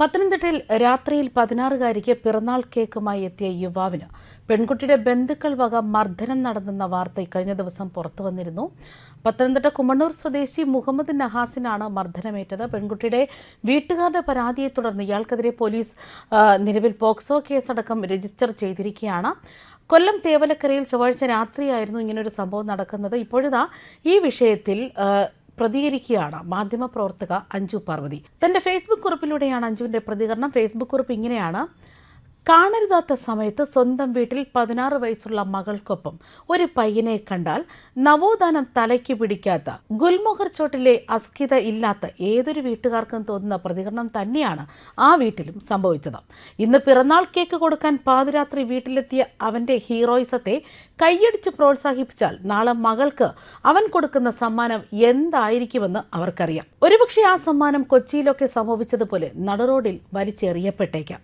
പത്തനംതിട്ടയിൽ രാത്രിയിൽ പതിനാറുകാരിക്ക് പിറന്നാൾ കേക്കുമായി എത്തിയ യുവാവിന് പെൺകുട്ടിയുടെ ബന്ധുക്കൾ വക മർദ്ദനം നടന്നെന്ന വാർത്ത കഴിഞ്ഞ ദിവസം പുറത്തു വന്നിരുന്നു. പത്തനംതിട്ട കുമ്മണ്ണൂർ സ്വദേശി മുഹമ്മദ് നഹാസിനാണ് മർദ്ദനമേറ്റത്. പെൺകുട്ടിയുടെ വീട്ടുകാരുടെ പരാതിയെ തുടർന്ന് ഇയാൾക്കെതിരെ പോലീസ് നിലവിൽ പോക്സോ കേസടക്കം രജിസ്റ്റർ ചെയ്തിരിക്കുകയാണ്. കൊല്ലം തേവലക്കരയിൽ ചൊവ്വാഴ്ച രാത്രിയായിരുന്നു ഇങ്ങനൊരു സംഭവം നടക്കുന്നത്. ഇപ്പോഴിതാ ഈ വിഷയത്തിൽ പ്രതികരിക്കുകയാണ് മാധ്യമപ്രവർത്തക അഞ്ജു പാർവതി തന്റെ ഫേസ്ബുക്ക് കുറിപ്പിലൂടെയാണ് അഞ്ജുവിന്റെ പ്രതികരണം. ഫേസ്ബുക്ക് കുറിപ്പ് ഇങ്ങനെയാണ്. കാണരുതാത്ത സമയത്ത് സ്വന്തം വീട്ടിൽ പതിനാറ് വയസ്സുള്ള മകൾക്കൊപ്പം ഒരു പയ്യനെ കണ്ടാൽ നവോത്ഥാനം തലയ്ക്ക് പിടിക്കാത്ത ഗുൽമൊഹർ ചോട്ടിലെ അസ്കിത ഇല്ലാത്ത ഏതൊരു വീട്ടുകാർക്കും തോന്നുന്ന പ്രതികരണം തന്നെയാണ് ആ വീട്ടിലും സംഭവിച്ചത്. ഇന്ന് പിറന്നാൾ കേക്ക് കൊടുക്കാൻ പാതിരാത്രി വീട്ടിലെത്തിയ അവന്റെ ഹീറോയിസത്തെ കൈയടിച്ച് പ്രോത്സാഹിപ്പിച്ചാൽ നാളെ മകൾക്ക് അവൻ കൊടുക്കുന്ന സമ്മാനം എന്തായിരിക്കുമെന്ന് അവർക്കറിയാം. ഒരുപക്ഷെ ആ സമ്മാനം കൊച്ചിയിലൊക്കെ സംഭവിച്ചതുപോലെ നടുറോഡിൽ വലിച്ചെറിയപ്പെട്ടേക്കാം.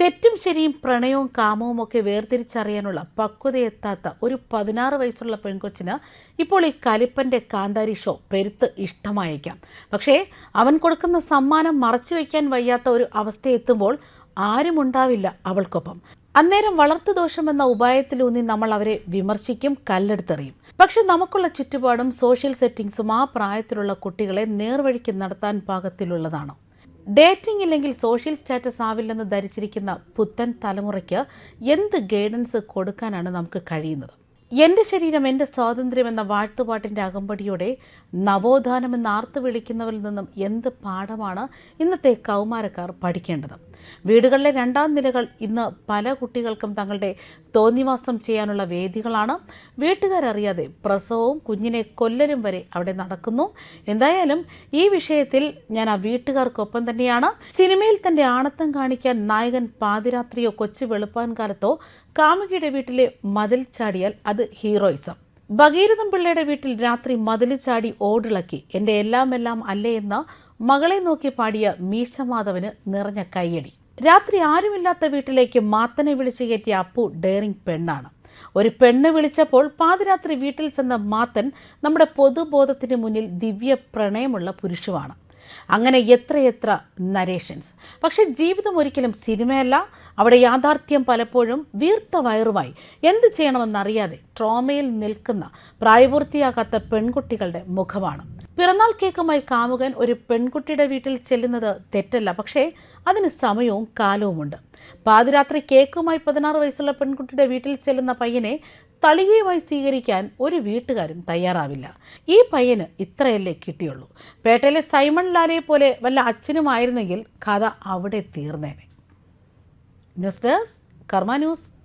തെറ്റും ശരിയും പ്രണയവും കാമവും ഒക്കെ വേർതിരിച്ചറിയാനുള്ള പക്വതയെത്താത്ത ഒരു പതിനാറ് വയസ്സുള്ള പെൺകൊച്ചിന് ഇപ്പോൾ ഈ കലിപ്പന്റെ കാന്താരി ഷോ പെരുത്ത് ഇഷ്ടമായേക്കാം. പക്ഷേ അവൻ കൊടുക്കുന്ന സമ്മാനം മറച്ചു വയ്ക്കാൻ വയ്യാത്ത ഒരു അവസ്ഥയെത്തുമ്പോൾ ആരുമുണ്ടാവില്ല അവൾക്കൊപ്പം. അന്നേരം വളർത്തു ദോഷമെന്ന ഉപായത്തിലൂന്നി നമ്മൾ അവരെ വിമർശിക്കും കല്ലെടുത്തെറിയും. പക്ഷെ നമുക്കുള്ള ചുറ്റുപാടും സോഷ്യൽ സെറ്റിംഗ്സും ആ പ്രായത്തിലുള്ള കുട്ടികളെ നേർവഴിക്ക് നടത്താൻ പാകത്തിലുള്ളതാണ്. ഡേറ്റിംഗ് ഇല്ലെങ്കിൽ സോഷ്യൽ സ്റ്റാറ്റസ് ആവില്ലെന്ന് ധരിച്ചിരിക്കുന്ന പുത്തൻ തലമുറയ്ക്ക് എന്ത് ഗൈഡൻസ് കൊടുക്കാനാണ് നമുക്ക് കഴിയുന്നത്? എന്റെ ശരീരം എന്റെ സ്വാതന്ത്ര്യം എന്ന വാഴ്ത്തുപാട്ടിന്റെ അകമ്പടിയോടെ നവോത്ഥാനം എന്ന് ആർത്ത് വിളിക്കുന്നവരിൽ നിന്നും എന്ത് പാഠമാണ് ഇന്നത്തെ കൗമാരക്കാർ പഠിക്കേണ്ടത്? വീടുകളിലെ രണ്ടാം നിലകൾ ഇന്ന് പല കുട്ടികൾക്കും തങ്ങളുടെ തോന്നിവാസം ചെയ്യാനുള്ള വേദികളാണ്. വീട്ടുകാരറിയാതെ പ്രസവവും കുഞ്ഞിനെ കൊല്ലലും വരെ അവിടെ നടക്കുന്നു. എന്തായാലും ഈ വിഷയത്തിൽ ഞാൻ ആ വീട്ടുകാർക്കൊപ്പം തന്നെയാണ്. സിനിമയിൽ തന്റെ ആണത്തം കാണിക്കാൻ നായകൻ പാതിരാത്രിയോ കൊച്ചു വെളുപ്പാൻ കാലത്തോ കാമുകിയുടെ വീട്ടിലെ മതിൽ ചാടിയാൽ അത് ഹീറോയിസം. ഭഗീരഥം പിള്ളയുടെ വീട്ടിൽ രാത്രി മതിൽ ചാടി ഓടിളക്കി. എന്റെ എല്ലാം എല്ലാം അല്ലേ എന്ന മകളെ നോക്കി പാടിയ മീശമാധവന് നിറഞ്ഞ കയ്യടി. രാത്രി ആരുമില്ലാത്ത വീട്ടിലേക്ക് മാത്തനെ വിളിച്ചു കയറ്റിയ അപ്പു ഡെയറിംഗ് പെണ്ണാണ്. ഒരു പെണ്ണ് വിളിച്ചപ്പോൾ പാതിരാത്രി വീട്ടിൽ ചെന്ന മാത്തൻ നമ്മുടെ പൊതുബോധത്തിന് മുന്നിൽ ദിവ്യ പ്രണയമുള്ള പുരുഷമാണ് അങ്ങനെ എത്രയെത്ര നരേഷൻസ് പക്ഷെ ജീവിതം ഒരിക്കലും സിനിമയല്ല. അവിടെ യാഥാർത്ഥ്യം പലപ്പോഴും വീർത്ത വയറുമായി. എന്ത് ചെയ്യണമെന്നറിയാതെ ട്രോമയിൽ നിൽക്കുന്ന പ്രായപൂർത്തിയാകാത്ത പെൺകുട്ടികളുടെ മുഖമാണ്. പിറന്നാൾ കേക്കുമായി കാമുകൻ ഒരു പെൺകുട്ടിയുടെ വീട്ടിൽ ചെല്ലുന്നത് തെറ്റല്ല. പക്ഷേ അതിന് സമയവും കാലവുമുണ്ട്. പാതിരാത്രി കേക്കുമായി പതിനാറ് വയസ്സുള്ള പെൺകുട്ടിയുടെ വീട്ടിൽ ചെല്ലുന്ന പയ്യനെ തളികയുമായി സ്വീകരിക്കാൻ ഒരു വീട്ടുകാരും തയ്യാറാവില്ല. ഈ പയ്യന് ഇത്രയല്ലേ കിട്ടിയുള്ളൂ. പേട്ടയിലെ സൈമൺ ലാലയെ പോലെ വല്ല അച്ഛനുമായിരുന്നെങ്കിൽ കഥ അവിടെ തീർന്നേനെ. News desk Karma news.